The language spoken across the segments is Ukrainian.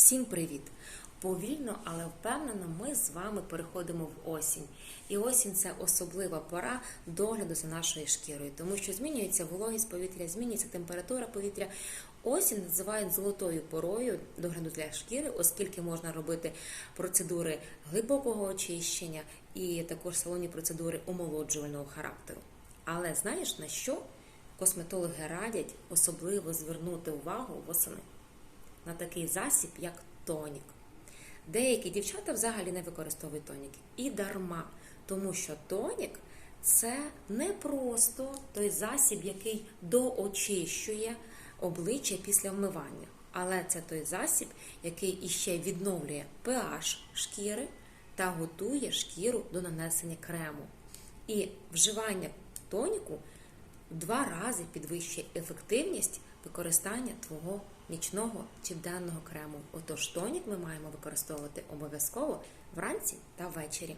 Всім привіт! Повільно, але впевнено, ми з вами переходимо в осінь. І осінь це особлива пора догляду за нашою шкірою, тому що змінюється вологість повітря, змінюється температура повітря. Осінь називають золотою порою догляду для шкіри, оскільки можна робити процедури глибокого очищення і також салонні процедури омолоджувального характеру. Але знаєш на що косметологи радять особливо звернути увагу восени? На такий засіб, як тонік. Деякі дівчата взагалі не використовують тонік. І дарма, тому що тонік це не просто той засіб, який доочищує обличчя після вмивання. Але це той засіб, який іще відновлює pH шкіри та готує шкіру до нанесення крему. І вживання тоніку в два рази підвищує ефективність використання твого нічного чи денного крему. Отож, тонік ми маємо використовувати обов'язково вранці та ввечері.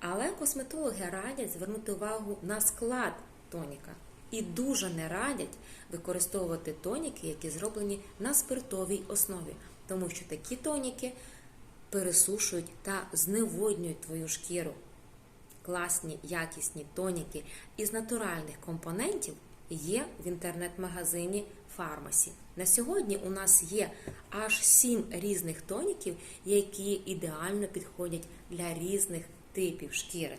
Але косметологи радять звернути увагу на склад тоніка і дуже не радять використовувати тоніки, які зроблені на спиртовій основі, тому що такі тоніки пересушують та зневоднюють твою шкіру. Класні якісні тоніки із натуральних компонентів є в інтернет-магазині Фармасі. На сьогодні у нас є аж сім різних тоніків, які ідеально підходять для різних типів шкіри.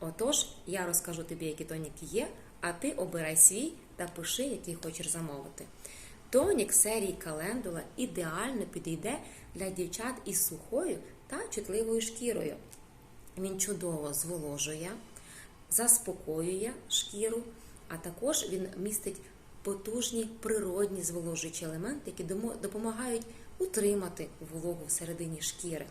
Отож, я розкажу тобі, які тоніки є, а ти обирай свій та пиши, який хочеш замовити. Тонік серії календула ідеально підійде для дівчат із сухою та чутливою шкірою. Він чудово зволожує, заспокоює шкіру, а також він містить потужні природні зволожуючі елементи, які допомагають утримати вологу всередині шкіри.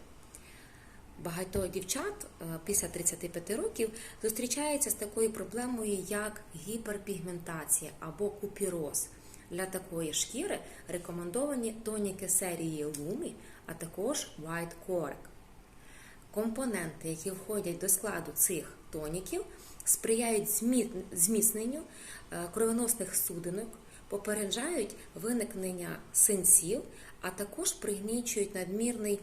Багато дівчат після 35 років зустрічаються з такою проблемою, як гіперпігментація або купіроз. Для такої шкіри рекомендовані тоніки серії Lumi, а також White Cork. Компоненти, які входять до складу цих тоніків, сприяють зміцненню кровоносних судинок, попереджають виникнення синців, а також пригнічують надмірний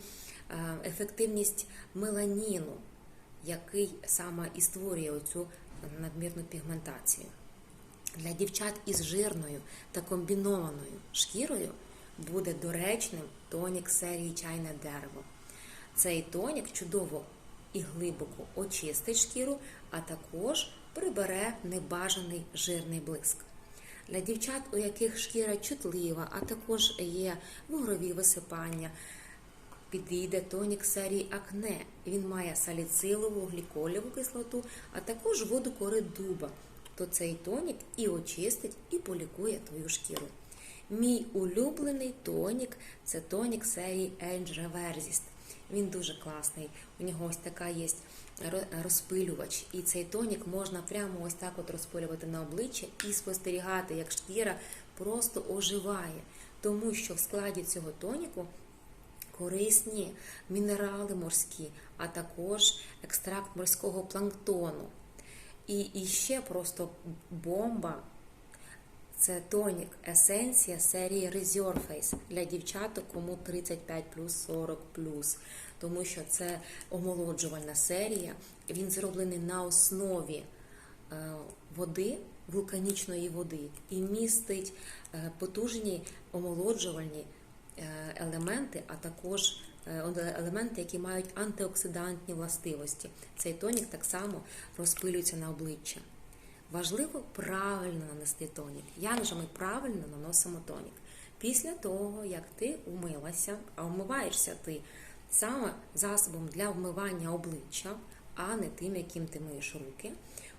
ефективність меланіну, який саме і створює оцю надмірну пігментацію. Для дівчат із жирною та комбінованою шкірою буде доречним тонік серії чайне дерево. Цей тонік чудово і глибоко очистить шкіру, а також прибере небажаний жирний блиск. Для дівчат, у яких шкіра чутлива, а також є бугрові висипання, підійде тонік серії акне. Він має саліцилову, гліколіву кислоту, а також воду кори дуба. То цей тонік і очистить, і полікує твою шкіру. Мій улюблений тонік це тонік серії Age Reversist. Він дуже класний. У нього ось така є розпилювач. І цей тонік можна прямо ось так от розпилювати на обличчя і спостерігати, як шкіра просто оживає. Тому що в складі цього тоніку корисні мінерали морські, а також екстракт морського планктону. І, і ще просто бомба. Це тонік есенція серії Resurface для дівчаток, кому 35 40 тому що це омолоджувальна серія. Він зроблений на основі води, вулканічної води, і містить потужні омолоджувальні елементи, а також елементи, які мають антиоксидантні властивості. Цей тонік так само розпилюється на обличчя. Важливо правильно нанести тонік. Як же ми правильно наносимо тонік? Після того, як ти умилася, а вмиваєшся ти саме засобом для вмивання обличчя, а не тим, яким ти миєш руки,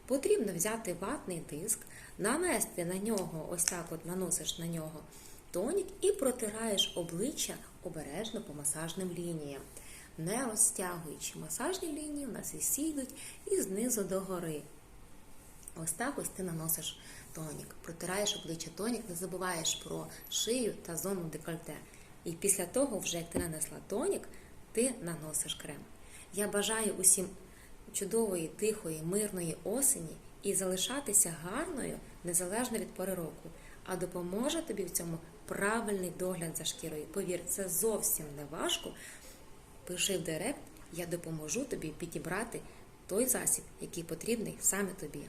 потрібно взяти ватний диск, нанести на нього, ось так от наносиш на нього тонік і протираєш обличчя обережно по масажним лініям. Не розтягуючи масажні лінії, у нас і сідуть і знизу до гори. Ось так ось ти наносиш тонік, протираєш обличчя тонік, не забуваєш про шию та зону декольте. І після того, вже як ти нанесла тонік, ти наносиш крем. Я бажаю усім чудової, тихої, мирної осені і залишатися гарною незалежно від пори року. А допоможе тобі в цьому правильний догляд за шкірою. Повір, це зовсім не важко. Пиши в директ, я допоможу тобі підібрати той засіб, який потрібний саме тобі.